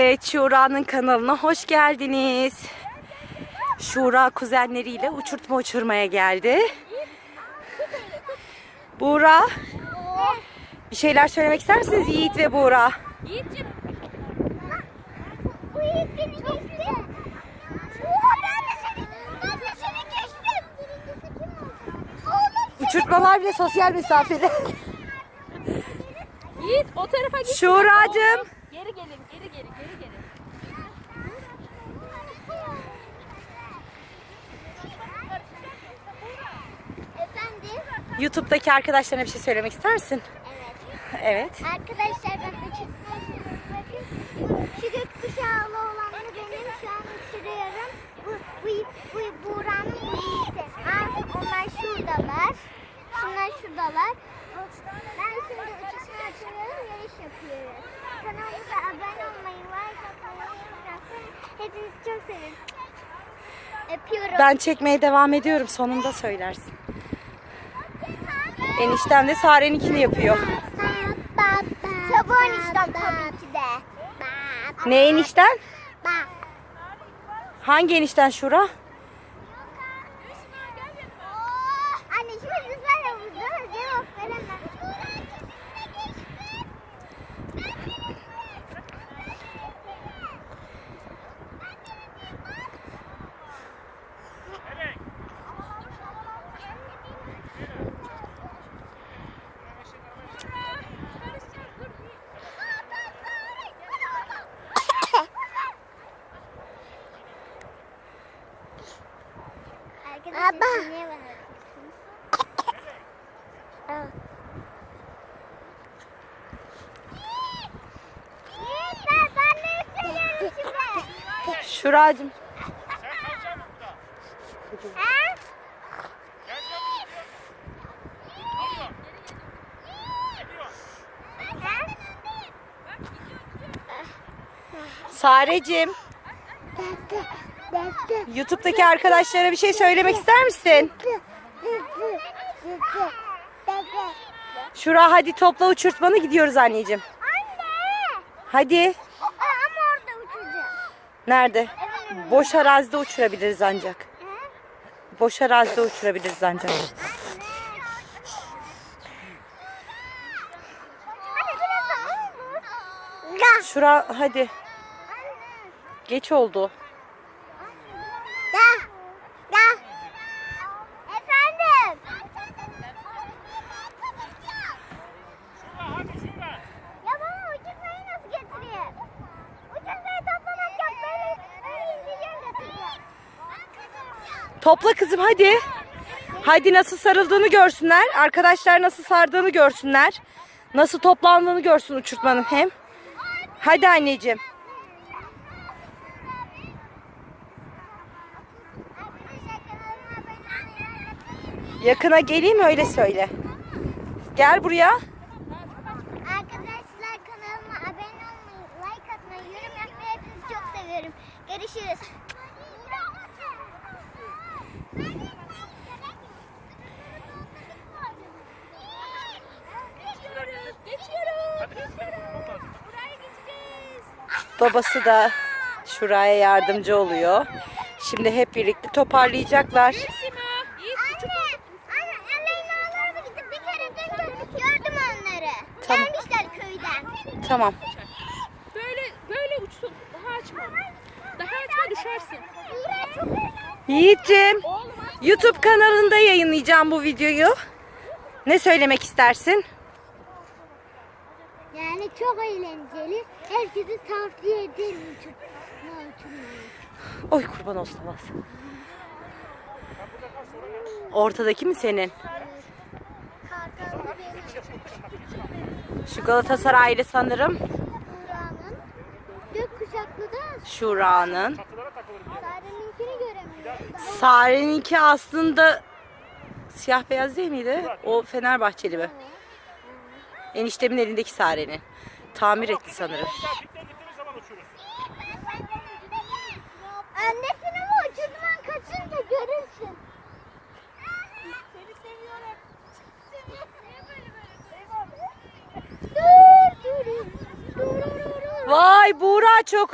Evet, Şura'nın kanalına hoş geldiniz. Şura kuzenleriyle uçurtma uçurmaya geldi. Buğra, bir şeyler söylemek ister misiniz Yiğit ve Buğra? Yiğit'cim Bu ilk beni geçti. Oha ben de seni, ben de seni geçtim. Oğlum Uçurtmalar bile sosyal mesafeli. Yiğit o tarafa git. Şuracığım. YouTube'daki arkadaşlarına bir şey söylemek ister misin? Evet. Evet. Arkadaşlar ben Bakın şu gökkuşağlı olanı benim şu an uçuruyorum. Bu, bu, bu Buğra'nın bu Yiğit'i. Aa, onlar şuradalar. Şunlar şuradalar. Ben şimdi uçurtma açıyorum, yarış yapıyoruz. Kanalımıza abone olmayı, like atmayı unutmayın. Hepinizi çok seviyorum. Öpüyorum. Ben çekmeye devam ediyorum. Sonunda söylersin. Eniştem de Sare'ninkini yapıyor. Sabah eniştem tabii ki de. Ne enişten? Hangi enişten Şura? Anne şimdi lütfen burada cevap veremem. Arkadaşlar niye bana bakıyorsunuz? Aa. Yiğit, ben- ben de üflüyorum Şuracığım. Ha? Sarecim. YouTube'daki arkadaşlara bir şey söylemek ister misin? Şura hadi topla uçurtmanı gidiyoruz anneciğim. Anne! Hadi. Nerede? Boş arazide uçurabiliriz ancak. Boş arazide uçurabiliriz ancak. Şura hadi. Geç oldu. Topla kızım hadi. Hadi nasıl sarıldığını görsünler. Arkadaşlar nasıl sardığını görsünler. Nasıl toplandığını görsün uçurtmanın hem. Hadi anneciğim. Yakına geleyim öyle söyle. Gel buraya. Arkadaşlar kanalıma abone olmayı, like atmayı, yorum yapmayı hepinizi çok seviyorum. Görüşürüz. Babası da Şura'ya yardımcı oluyor. Şimdi hep birlikte toparlayacaklar. Tamam. Gelmişler köyden. Tamam. böyle böyle uçsun. Daha açma. Daha açma düşersin. Yiğit'ciğim YouTube kanalında yayınlayacağım bu videoyu. Ne söylemek istersin? Yani çok eğlenceli. Herkese tavsiye ederim uçurmayı. Oy kurban olsun babası. Ortadaki mi senin? Şu Galatasaraylı sanırım. Buğra'nın. Gökkuşaklı da Şura'nın. Sare'ninkini göremiyorum. Sare'ninki aslında siyah beyaz değil miydi? O Fenerbahçeli mi? Eniştemin elindeki Sare'nin. Tamir etti sanırım. Annesini mi uçurtman kaçınca görürsün. Seni seviyorum. Dur dur dur dur dur. Vay Buğra çok